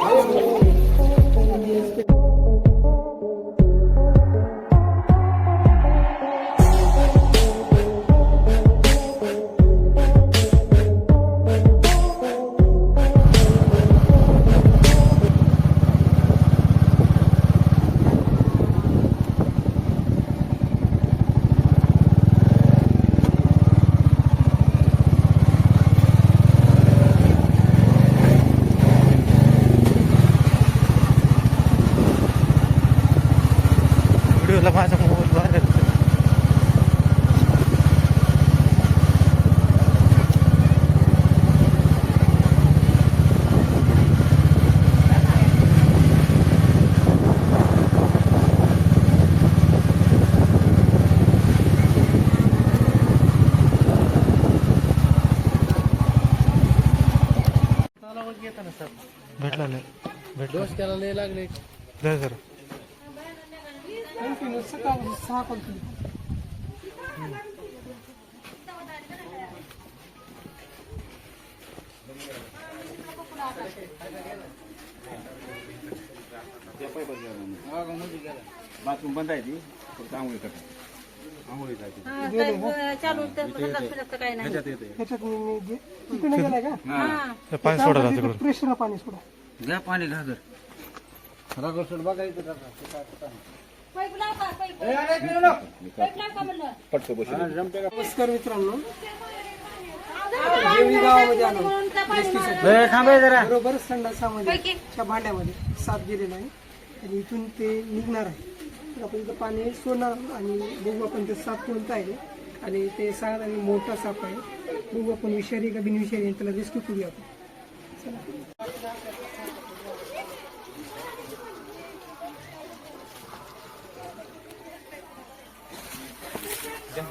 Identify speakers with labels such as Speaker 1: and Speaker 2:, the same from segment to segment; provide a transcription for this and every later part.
Speaker 1: Thank you. व्हिडिओला माझा mobile बाहेर भेटला नाही. भेटला
Speaker 2: लागले. कंटिन्यू सकाळ सहा
Speaker 3: बाथरूम बंद आहे ती फक्त आंघोळी करतात. आंघोळी
Speaker 1: पाणी सोडा
Speaker 2: प्रेशर पाणी सोडा.
Speaker 3: घ्या पाणी घागर. घागर बघायचं
Speaker 2: नमस्कार मित्रांनो गावामध्ये आलो बरोबर संडासामध्ये च्या भांड्यामध्ये साप गेलेला आहे आणि इथून ते निघणार आहे तर आपण इथं पाणी सोडणार. आणि बघू आपण ते साप कोणता आहे आणि ते सांगत आणि मोठा साप आहे बघू आपण विषारी का बिनविषारी आहे, त्याला रेस्क्यू करूया आपण चला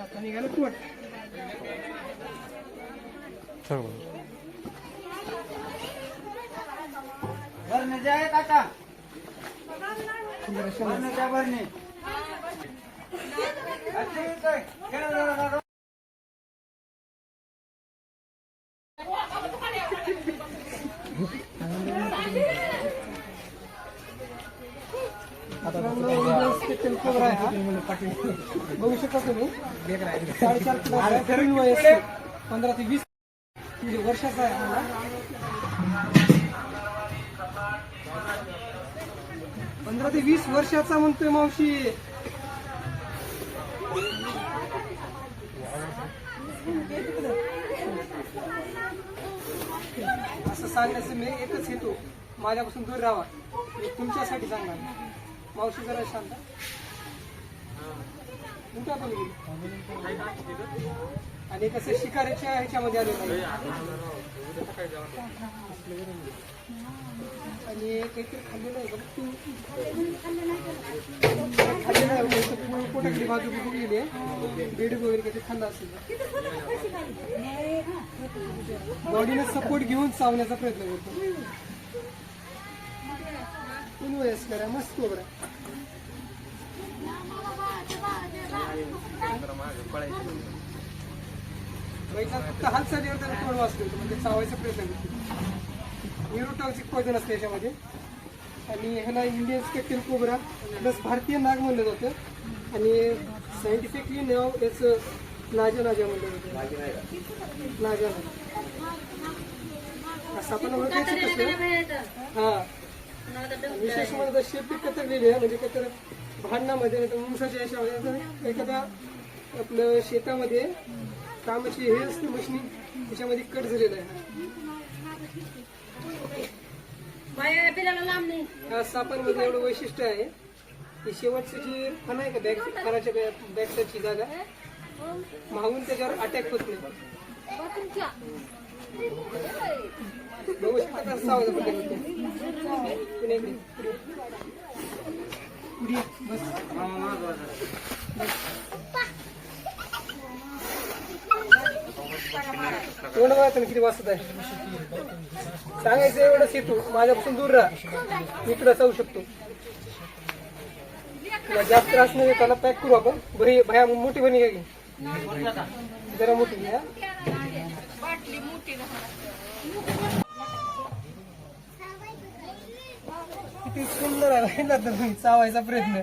Speaker 2: आता निघालं कुवट
Speaker 1: चल बरं.
Speaker 2: स्पेशल कोबरा आहे हा. बघू शकता तुम्ही. साडेचार वयस पंधरा ते वीस म्हणजे वर्षाचा आहे मला पंधरा ते वीस वर्षाचा म्हणतोय मावशी. असं सांगण्याचं मी एकच हेतू माझ्यापासून दूर राहा. तुमच्यासाठी सांगणार. मावशी जरा शांत. आणि कसं शिकारीच्या ह्याच्यामध्ये आलेलं आहे आणि काहीतरी खाल्लेलं आहे बघ? तू खाल्लेलं आहे बघ. पोटातली बाजू बुजून गेली आहे? बेडूक वगैरे काहीतरी खाल्लं असेल बॉडीने सपोर्ट घेऊन चावण्याचा प्रयत्न करतो. कोण वयस्कर आहे? मस्त कोबरा फक्त हालचालीवर त्याला तोड वाचतो म्हणजे चावायचा प्रयत्न करतो न्यूरोटॉक्सिक पॉइझन असते याच्यामध्ये आणि ह्याला इंडियन स्पेक्टेल कोबरा प्लस भारतीय नाग म्हणलं जातं आणि सायंटिफिकली नाव याच नाजा नाजा म्हणलं जातं नाजा असं आपण ओळखायचं कसं हा विशेष म्हणजे शेपटी कतरलेली आहे म्हणजे कतर भांडणामध्ये मुसाच्या याच्यामध्ये एखाद्या आपलं शेतामध्ये कामाची हे असते मशनी त्याच्यामध्ये कट झालेलं आहे. सापांमध्ये एवढं वैशिष्ट्य आहे. की शेवटचं जी फण आहे का बॅक फणाच्या साईडची जागा? मागून त्याच्यावर अटॅक होत नाही. बघू शकता तोंड बघा तुम्ही किती वाजत आहे. सांगायचं एवढंच येतो माझ्यापासून दूर राहा. मी तुला जाऊ शकतो. तुला जास्त त्रास नाही त्याला पॅक करू आपण. बरी भया मोठी बनी घ्या जरा मोठी घ्या. किती सुंदर आहे ना तुम्ही चावायचा प्रयत्न.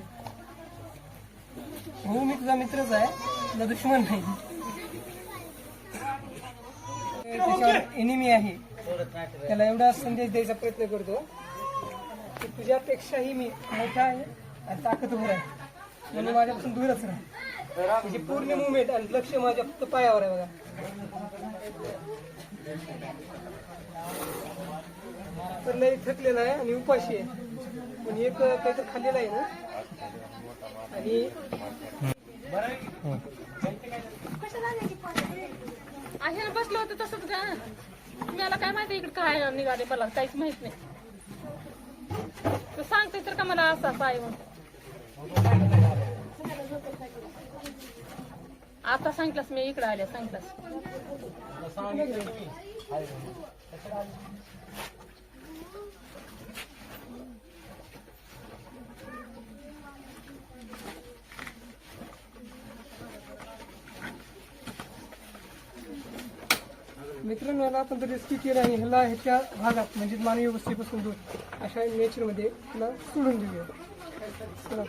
Speaker 2: हो मी तुझा मित्रच आहे तुझा दुश्मन नाही. त्याच्यावर एनिमी आहे. त्याला एवढा संदेश द्यायचा प्रयत्न करतो की तुझ्यापेक्षाही मी मोठा आहे आणि ताकदवर आहे. म्हणून माझ्यापासून दूरच राहा. तुझी पूर्ण मुवमेंट आणि लक्ष माझ्या फक्त पायावर आहे बघा. तर लय थकलेला आहे आणि उपाशी आहे. पण एक काहीतरी खाल्लेलं आहे ना? आणि
Speaker 4: अशाला बसलं होतं तसंच का मला काय माहिती इकडे काय निघाले मला काहीच माहीत नाही. तू सांगते तर का मला असं असं आहे आता सांगितलंस मी इकडे आले सांगितलंस.
Speaker 2: मित्रांनो याला आपण तर रेस्क्यू केलं आणि ह्याला ह्याच्या भागात म्हणजे मानवी वस्तीपासून दूर अशा नेचरमध्ये तुला सोडून देऊया. चला.